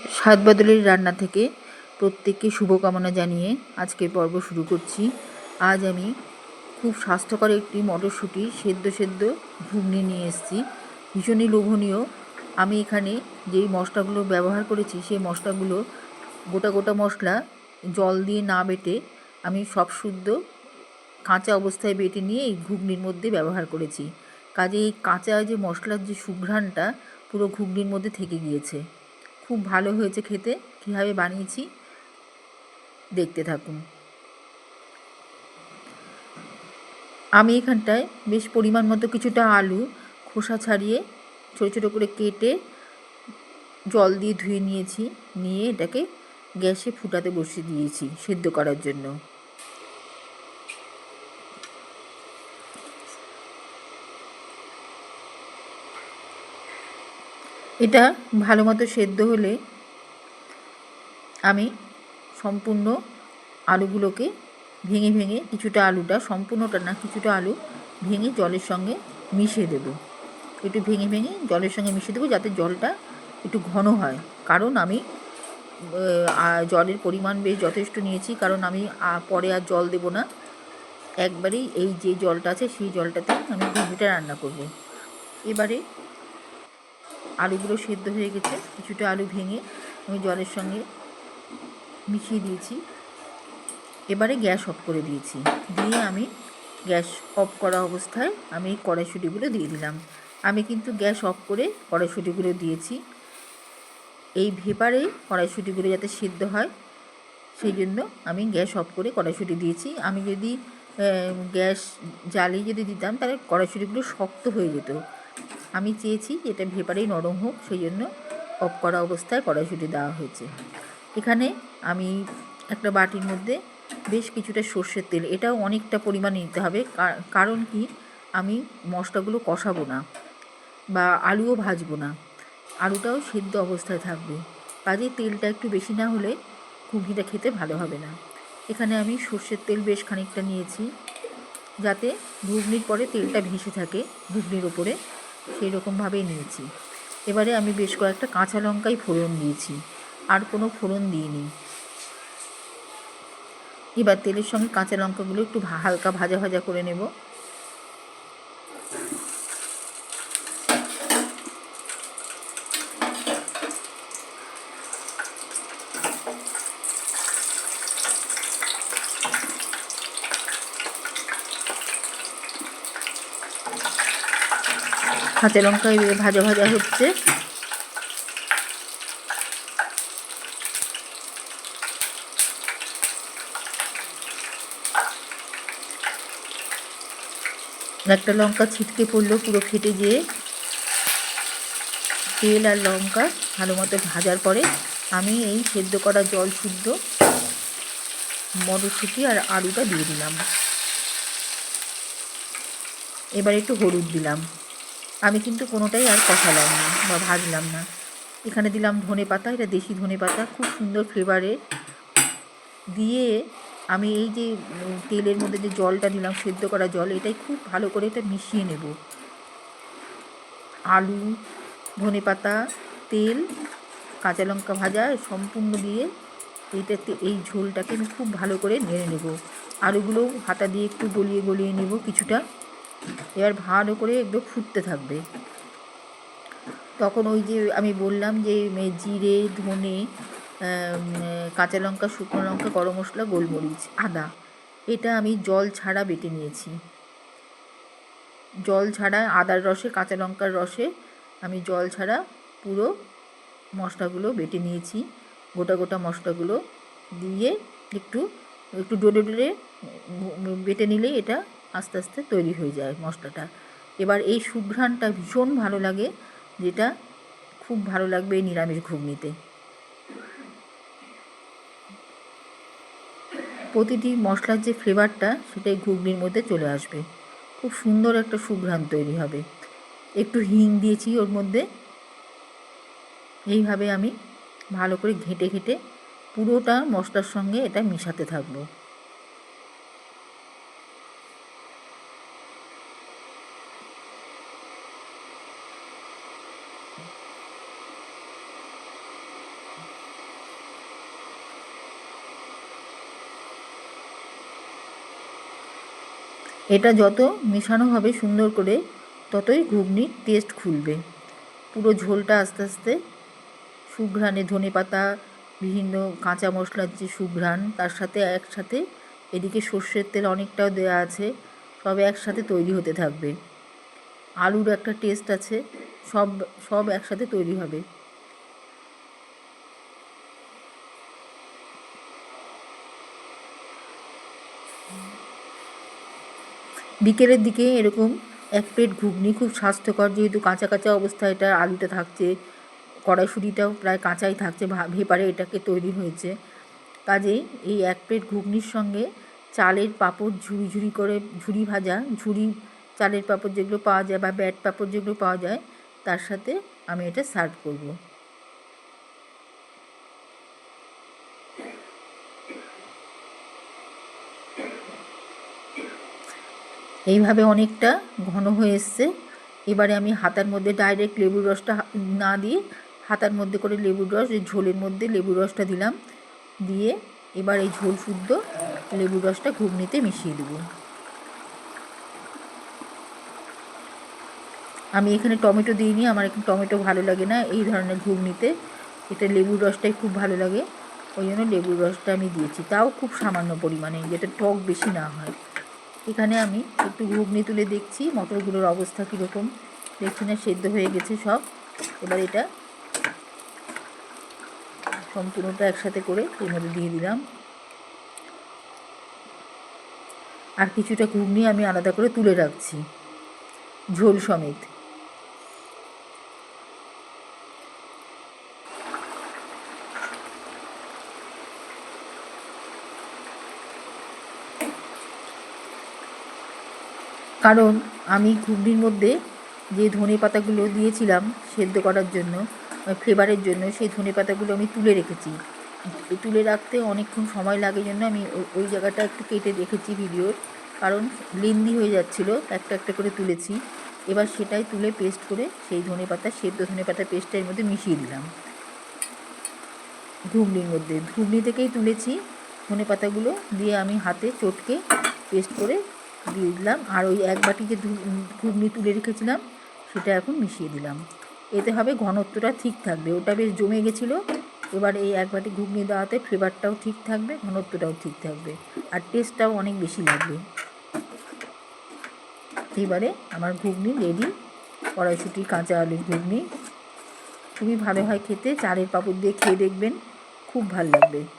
স্বাদ বদলের রান্না থেকে প্রত্যেককে শুভকামনা জানিয়ে আজকের পর্ব শুরু করছি। আজ আমি খুব স্বাস্থ্যকর একটি মটরশুঁটি সেদ্ধ সেদ্ধ ঘুগনি নিয়ে এসেছি। ভীষণই লোভনীয়। আমি এখানে যেই মশলাগুলো ব্যবহার করেছি, সেই মশলাগুলো গোটা গোটা মশলা জল দিয়ে না বেটে আমি সব শুদ্ধ কাঁচা অবস্থায় বেটে নিয়ে এই ঘুগনির মধ্যে ব্যবহার করেছি। কাজে এই কাঁচা যে মশলার যে সুঘ্রাণটা পুরো ঘুগনির মধ্যে থেকে গিয়েছে। খুব ভালো হয়েছে খেতে। কীভাবে বানিয়েছি, দেখতে থাকুন। আমি এখানটায় বেশ পরিমাণ মতো কিছুটা আলু, খোসা ছাড়িয়ে ছোটো ছোটো করে কেটে জল দিয়ে ধুয়ে নিয়েছি। নিয়ে এটাকে গ্যাসে ফুটাতে বসিয়ে দিয়েছি সেদ্ধ করার জন্য। এটা ভালো মতো সেদ্ধ হলে আমি সম্পূর্ণ আলুগুলোকে ভেঙে ভেঙে কিছুটা আলুটা, সম্পূর্ণটা না, কিছুটা আলু ভেঙে জলের সঙ্গে মিশিয়ে দেব। একটু ভেঙে ভেঙে জলের সঙ্গে মিশিয়ে দেবো যাতে জলটা একটু ঘন হয়। কারণ আমি জলের পরিমাণ বেশ যথেষ্ট নিয়েছি। কারণ আমি পরে আর জল দেব না। একবারেই এই যে জলটা আছে সেই জলটাতে আমি ঘুগনিটা রান্না করব। এবারে আলুগুলো সেদ্ধ হয়ে গেছে। কিছুটা আলু ভেঙে আমি জলের সঙ্গে মিশিয়ে দিয়েছি। এবারে গ্যাস অফ করে দিয়েছি। দিয়ে আমি গ্যাস অফ করা অবস্থায় আমি কড়াইশুটিগুলো দিয়ে দিলাম। আমি কিন্তু গ্যাস অফ করে কড়াইশুটিগুলো দিয়েছি। এই ভেপারে কড়াইশুটিগুলো যাতে সিদ্ধ হয়, সেই জন্য আমি গ্যাস অফ করে কড়াইশুটি দিয়েছি। আমি যদি গ্যাস জ্বালিয়ে যদি দিতাম, তাহলে কড়াইশুটিগুলো শক্ত হয়ে যেত। আমি চেয়েছি এটা ভেপারেই নরম হোক সেই জন্য অফ করা অবস্থায় কড়াইশুটি দেওয়া হয়েছে। এখানে আমি একটা বাটির মধ্যে বেশ কিছুটা সর্ষের তেল, এটাও অনেকটা পরিমাণে নিতে হবে কারণ কি? আমি মশলাগুলো কষাবো না বা আলুও ভাজবো না, আলুটাও সেদ্ধ অবস্থায় থাকবে। কাজেই তেলটা একটু বেশি না হলে ঘুগনিটা খেতে ভালো হবে না। এখানে আমি সর্ষের তেল বেশ খানিকটা নিয়েছি, যাতে ঘুগনির পরে তেলটা ভেসে থাকে ঘুগনির ওপরে সেই রকমভাবেই নিয়েছি। এবারে আমি বেশ কয়েকটা কাঁচা লঙ্কাই ফোড়ন দিয়েছি, আর কোনো ফোড়ন দিইনি। এবার তেলের সঙ্গে কাঁচা লঙ্কাগুলো একটু হালকা ভাজা ভাজা করে নেব। কাঁচা লঙ্কা ভাজা ভাজা হচ্ছে। একটা লঙ্কা ছিটকে পড়ল পুরো ফেটে যেয়ে তেল আর লঙ্কা ভালো মতো ভাজার পরে আমি এই সেদ্ধ করা জল শুদ্ধ মটরশুঁটি আর আলুটা দিয়ে দিলাম। এবার একটু হলুদ দিলাম। আমি কিন্তু কোনোটাই আর কষালাম না বা ভাজলাম না। এখানে দিলাম ধনে পাতা, এটা দেশি ধনে পাতা, খুব সুন্দর ফ্লেভারে দিয়ে আমি এই যে তেলের মধ্যে যে জলটা দিলাম, সেদ্ধ করা জল, এটাই খুব ভালো করে এটা মিশিয়ে নেব। আলু, ধনে পাতা, তেল, কাঁচা লঙ্কা ভাজা সম্পূর্ণ দিয়ে এইটাতে এই ঝোলটাকে আমি খুব ভালো করে নেড়ে নেব। আলুগুলো হাতা দিয়ে একটু গলিয়ে গলিয়ে নেব কিছুটা। এবার ভালো করে একদম ফুটতে থাকবে। তখন ওই যে আমি বললাম যে জিরে, ধনে কাঁচা লঙ্কা, শুকনো লঙ্কা, গরম মশলা, গোলমরিচ, আদা, এটা আমি জল ছাড়া বেটে নিয়েছি। জল ছাড়া আদার রসে, কাঁচা লঙ্কার রসে আমি জল ছাড়া পুরো মশলাগুলো বেটে নিয়েছি। গোটা গোটা মশলাগুলো দিয়ে একটু একটু ডোলে ডোলে বেটে নিলেই এটা আস্তে আস্তে তৈরি হয়ে যায় মশলাটা। এবার এই সুঘ্রাণটা ভীষণ ভালো লাগে, যেটা খুব ভালো লাগবে এই নিরামিষ ঘুগনিতে। প্রতিটি মশলার যে ফ্লেভারটা, সেটাই ঘুগনির মধ্যে চলে আসবে। খুব সুন্দর একটা সুঘ্রাণ তৈরি হবে। একটু হিং দিয়েছি ওর মধ্যে। এইভাবে আমি ভালো করে ঘেঁটে ঘেঁটে পুরোটা মশলার সঙ্গে এটা মিশাতে থাকব। এটা যত মেশানো হবে সুন্দর করে, ততই ঘুগনির টেস্ট খুলবে। পুরো ঝোলটা আস্তে আস্তে সুঘ্রাণে ধনে পাতা, বিভিন্ন কাঁচা মশলার যে সুঘ্রাণ, তার সাথে একসাথে এদিকে সর্ষের তেল অনেকটাও দেওয়া আছে, সব একসাথে তৈরি হতে থাকবে। আলুর একটা টেস্ট আছে, সব সব একসাথে তৈরি হবে। বিকেলের দিকে এরকম এক প্লেট ঘুগনি, খুব স্বাস্থ্যকর যেহেতু কাঁচা কাঁচা অবস্থায় এটা আলুটা থাকছে, কড়াইশুঁটিটাও প্রায় কাঁচাই থাকছে ভেপারে এটাকে তৈরি হয়েছে। কাজেই এই এক প্লেট ঘুগনির সঙ্গে চালের পাঁপড় ঝুড়ি ঝুড়ি করে, ঝুড়ি ভাজা, ঝুড়ি চালের পাঁপড় যেগুলো পাওয়া যায় বা ব্যাট পাঁপড় যেগুলো পাওয়া যায়, তার সাথে আমি এটা সার্ভ করব। এইভাবে অনেকটা ঘন হয়ে এসছে। এবারে আমি হাতার মধ্যে ডাইরেক্ট লেবুর রসটা না দিয়ে হাতার মধ্যে করে লেবুর রস, এই ঝোলের মধ্যে লেবুর রসটা দিলাম। দিয়ে এবার এই ঝোল শুদ্ধ লেবুর রসটা ঘুগনিতে মিশিয়ে দেবো। আমি এখানে টমেটো দিইনি, আমার এখানে টমেটো ভালো লাগে না এই ধরনের ঘুগনিতে। এটা লেবুর রসটাই খুব ভালো লাগে। ওই জন্য লেবুর রসটা আমি দিয়েছি। তাও খুব সামান্য পরিমাণে, যেটা টক বেশি না হয়। এখানে আমি একটু ঘুগনি তুলে দেখছি, মটরগুলোর অবস্থা কীরকম। দেখছি না, সেদ্ধ হয়ে গেছে সব। এবার এটা সম্পূর্ণটা একসাথে করে এর মধ্যে দিয়ে দিলাম। আর কিছুটা ঘুগনি আমি আলাদা করে তুলে রাখছি, ঝোল সমেত। কারণ আমি ঘুগনির মধ্যে যে ধনে পাতাগুলো দিয়েছিলাম সেদ্ধ করার জন্য ফ্লেভারের জন্য, সেই ধনে পাতাগুলো আমি তুলে রেখেছি। তুলে রাখতে অনেকক্ষণ সময় লাগে জন্য আমি ওই জায়গাটা একটু কেটে রেখেছি ভিডিওর। কারণ লেন্দি হয়ে যাচ্ছিল, একটা একটা করে তুলেছি। এবার সেটাই তুলে পেস্ট করে সেই ধনে পাতা, সেদ্ধ ধনে পাতা পেস্টটার মধ্যে মিশিয়ে দিলাম। ঘুগনির মধ্যে। ঘুগনি থেকেই তুলেছি ধনে পাতাগুলো, দিয়ে আমি হাতে চটকে পেস্ট করে দিয়ে দিলাম। আর ওই এক বাটি যে ঘুগনি তুলে রেখেছিলাম, সেটা এখন মিশিয়ে দিলাম। এতে হবে ঘনত্বটা ঠিক থাকবে। ওটা বেশ জমে গেছিল। এবার এই এক বাটি ঘুগনি দেওয়াতে ফ্লেভারটাও ঠিক থাকবে, ঘনত্বটাও ঠিক থাকবে। আর টেস্টটাও অনেক বেশি লাগবে। এবারে আমার ঘুগনি রেডি কড়াইশুটি কাঁচা আলুর ঘুগনি। খুবই ভালো হয় খেতে। চালের পাপড় দিয়ে খেয়ে দেখবেন। খুব ভালো লাগবে।